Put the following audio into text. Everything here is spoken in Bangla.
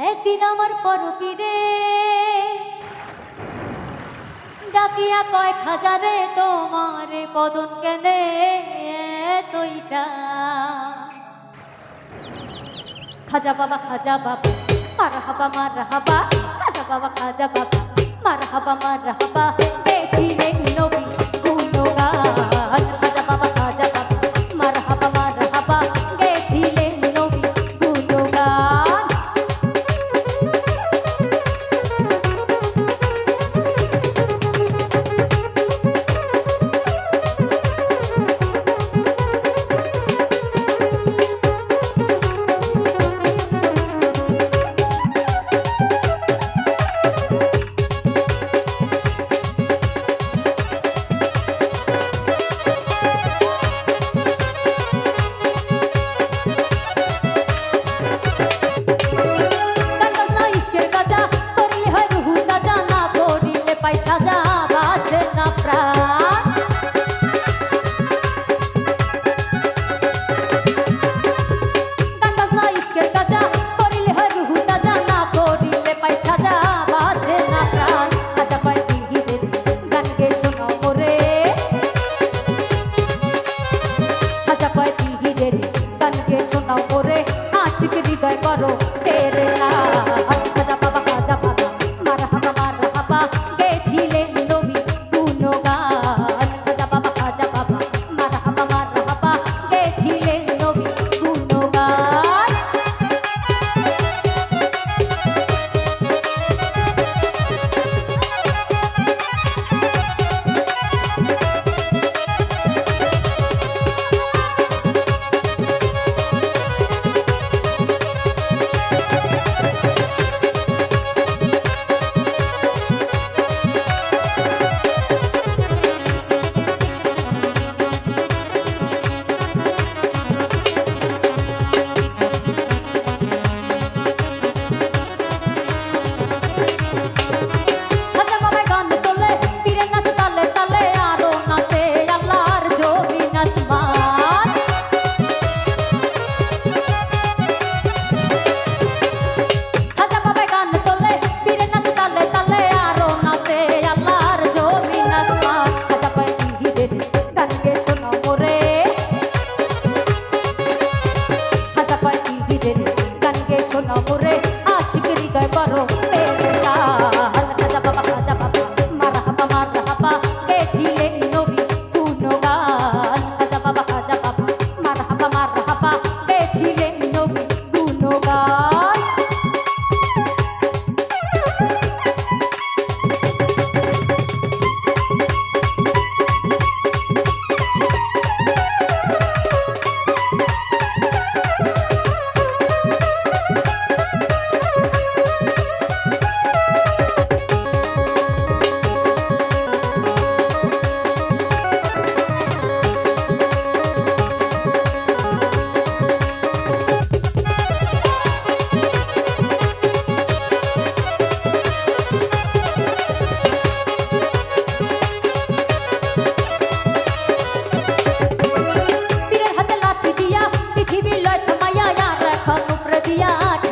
একদিন আমার পরপিরে ডাকিয়া কয় খাজারে তোমার পদন কেনে তৈটা খাজা বাবা খাজা বাবা, মার হাবা মার হাবা, খাজা বাবা খাজা বাবা, মার হাবা মার হাবা பிரியாட்ட